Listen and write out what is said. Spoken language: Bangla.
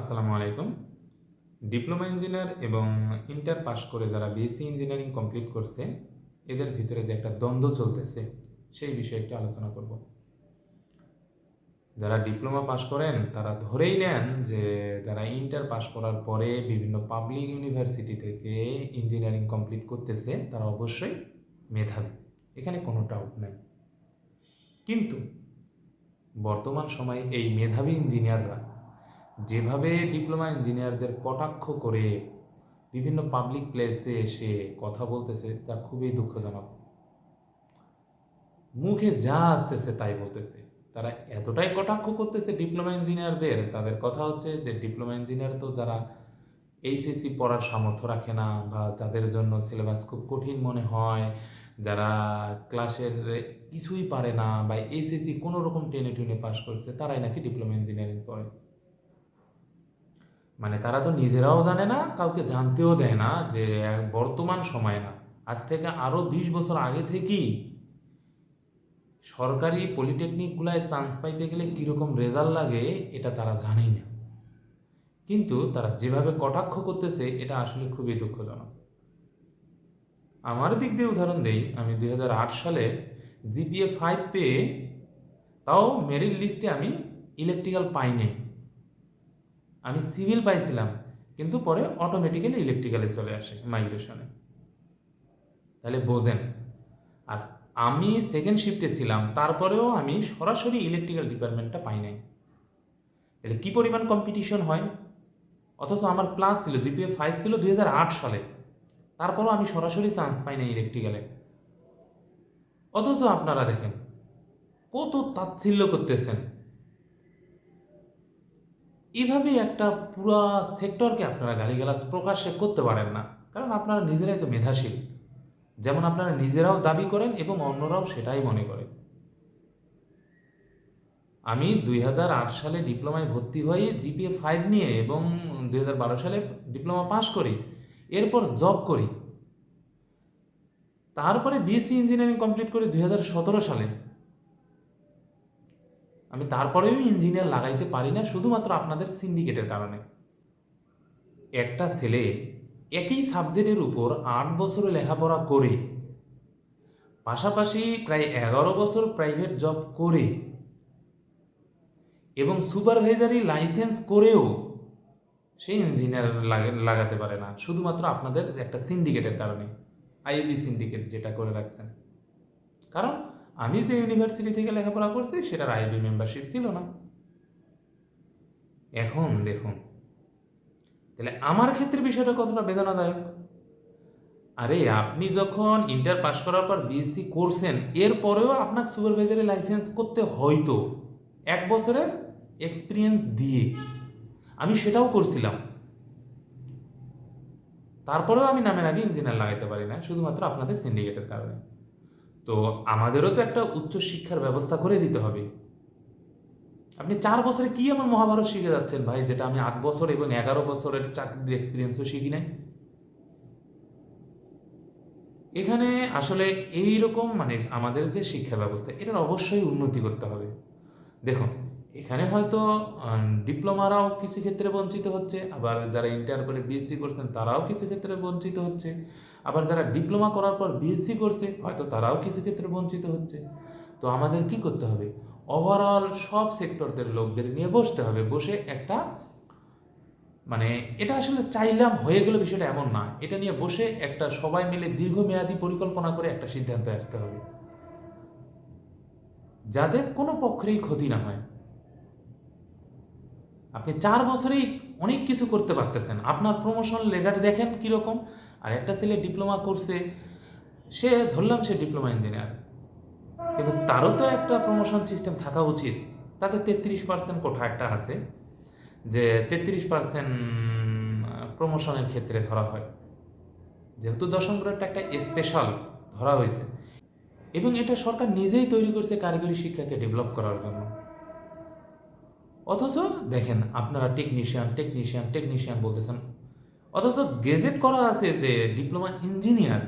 আসসালামু আলাইকুম। ডিপ্লোমা ইঞ্জিনিয়ার এবং ইন্টার পাস করে যারা বিএসসি ইঞ্জিনিয়ারিং কমপ্লিট করছে, এদের ভিতরে যে একটা দ্বন্দ্ব চলতেছে, সেই বিষয়ে একটু আলোচনা করব। যারা ডিপ্লোমা পাস করেন, তারা ধরেই নেন যে যারা ইন্টার পাস করার পরে বিভিন্ন পাবলিক ইউনিভার্সিটি থেকে ইঞ্জিনিয়ারিং কমপ্লিট করতেছে, তারা অবশ্যই মেধাবী। এখানে কোনো ডাউট নেই। কিন্তু বর্তমান সময়ে এই মেধাবী ইঞ্জিনিয়াররা যেভাবে ডিপ্লোমা ইঞ্জিনিয়ারদের কটাক্ষ করে বিভিন্ন পাবলিক প্লেসে এসে কথা বলতেছে তা খুবই দুঃখজনক। মুখে যা আসতেছে তাই বলতেছে। তারা এতটাই কটাক্ষ করতেছে ডিপ্লোমা ইঞ্জিনিয়ারদের তাদের কথা হচ্ছে যে ডিপ্লোমা ইঞ্জিনিয়ার তো যারা এইচএসসি পড়ার সামর্থ্য রাখে না বা যাদের জন্য সিলেবাস খুব কঠিন মনে হয়, যারা ক্লাসের কিছুই পারে না বা এইচএসসি কোনো রকম টেনে টুনে পাশ করছে, তারাই নাকি ডিপ্লোমা ইঞ্জিনিয়ারিং পড়ে। মানে তারা তো নিজেরাও জানে না, কাউকে জানতেও দেয় না যে বর্তমান সময় না। আজ থেকে আরও বিশ বছর আগে থেকেই সরকারি পলিটেকনিকগুলায় চান্স পাইতে গেলে কীরকম রেজাল্ট লাগে, এটা তারা জানেই না। কিন্তু তারা যেভাবে কটাক্ষ করতেছে, এটা আসলে খুবই দুঃখজনক। আমার দিক দিয়ে উদাহরণ দেই, আমি দু হাজার আট সালে জিপিএ ফাইভ পেয়ে, তাও মেরিট লিস্টে আমি ইলেকট্রিক্যাল পাইনি আমি সিভিল পাইছিলাম, কিন্তু পরে অটোমেটিক্যালি ইলেকট্রিক্যালে চলে আসে মাইগ্রেশনে তাহলে বোঝেন, আর আমি সেকেন্ড শিফটে ছিলাম, তারপরেও আমি সরাসরি ইলেকট্রিক্যাল ডিপার্টমেন্টটা পাই নাই। তাহলে কী পরিমাণ কম্পিটিশন হয়? অথচ আমার প্লাস ছিল জিপিএ ফাইভ ছিল দু হাজার আট সালে, তারপরও আমি সরাসরি চান্স পাই নাই ইলেকট্রিক্যালে অথচ আপনারা দেখেন, কত তাচ্ছিল্য করতেছেন। এভাবে একটা পুরা সেক্টরকে আপনারা গালিগালাজ প্রকাশ্যে করতে পারেন না। কারণ আপনারা নিজেরাই তো মেধাশীল। যেমন আপনারা নিজেরাও দাবি করেন এবং অন্যরাও সেটাই মনে করে। আমি দুই হাজার আট সালে ডিপ্লোমায় ভর্তি হয়ে জিপিএ ফাইভ নিয়ে এবং দুই হাজার বারো সালে ডিপ্লোমা পাশ করি, এরপর জব করি। তারপরে বিএসসি ইঞ্জিনিয়ারিং কমপ্লিট করি দুই হাজার সতেরো সালে। আমি তারপরেও ইঞ্জিনিয়ার লাগাইতে পারি না, শুধুমাত্র আপনাদের সিন্ডিকেটের কারণে। একটা ছেলে একই সাবজেক্টের উপর আট বছর লেখাপড়া করে, পাশাপাশি প্রায় এগারো বছর প্রাইভেট জব করে এবং সুপারভাইজারি লাইসেন্স করেও সে ইঞ্জিনিয়ার লাগাতে পারে না, শুধুমাত্র আপনাদের একটা সিন্ডিকেটের কারণে আইএবি সিন্ডিকেট যেটা করে রাখছেন। কারণ আমি যে ইউনিভার্সিটি থেকে লেখাপড়া করছি, সেটার আইবি মেম্বারশিপ ছিল না। এখন দেখুন, তাহলে আমার ক্ষেত্রে বিষয়টা কতটা বেদনাদায়ক? আরে, আপনি যখন ইন্টার পাস করার পর বিএসসি করছেন, এরপরেও আপনার সুপারভাইজারি লাইসেন্স করতে হয়তো এক বছরের এক্সপিরিয়েন্স দিয়ে। আমি সেটাও করছিলাম। তারপরেও আমি নামের আগে ইঞ্জিনিয়ার লাগাইতে পারি না, শুধুমাত্র আপনাদের সিন্ডিকেটের কারণে। তো আমাদেরও তো একটা উচ্চ শিক্ষার ব্যবস্থা করে দিতে হবে। আপনি চার বছরে কি আমার মহাভারত শিখে যাচ্ছেন ভাই, যেটা আমি আট বছর এবং এগারো বছরের চাকরির এক্সপিরিয়েন্সও শিখি নাই? এখানে আসলে এই রকম মানে আমাদের যে শিক্ষা ব্যবস্থা, এটার অবশ্যই উন্নতি করতে হবে। দেখুন, এখানে হয়তো ডিপ্লোমারাও কিছু ক্ষেত্রে বঞ্চিত হচ্ছে, আবার যারা ইন্টার করে বিএসসি করছেন, তারাও কিছু ক্ষেত্রে বঞ্চিত হচ্ছে। আবার যারা ডিপ্লোমা করার পর বিএসসি করছে, হয়তো তারাও কিছু ক্ষেত্রে বঞ্চিত হচ্ছে। তো আমাদের কি করতে হবে? ওভারঅল সব সেক্টরদের লোকদের নিয়ে বসতে হবে। বসে একটা মানে এটা আসলে চাইলাম হয়ে গেলে বিষয়টা এমন না। এটা নিয়ে বসে একটা সবাই মিলে দীর্ঘমেয়াদী পরিকল্পনা করে একটা সিদ্ধান্তে আসতে হবে। যাতে কোনো পক্ষেরই ক্ষতি না হয়। আপনি চার বছরেই অনেক কিছু করতে পারতেছেন। আপনার প্রমোশন লেটার দেখেন কীরকম? আর একটা ছেলে ডিপ্লোমা করছে, সে ধরলাম সে ডিপ্লোমা ইঞ্জিনিয়ার কিন্তু তারও তো একটা প্রমোশন সিস্টেম থাকা উচিত। তাতে তেত্রিশ পার্সেন্ট কোঠা একটা আছে, যে তেত্রিশ পার্সেন্ট প্রমোশনের ক্ষেত্রে ধরা হয়। যেহেতু দশম গ্রেডটা একটা স্পেশাল ধরা হয়েছে। এবং এটা সরকার নিজেই তৈরি করছে কারিগরি শিক্ষাকে ডেভেলপ করার জন্য। অথচ দেখেন আপনারা টেকনিশিয়ান টেকনিশিয়ান টেকনিশিয়ান বলতেছেন। অথচ গেজেট করা আছে যে ডিপ্লোমা ইঞ্জিনিয়ার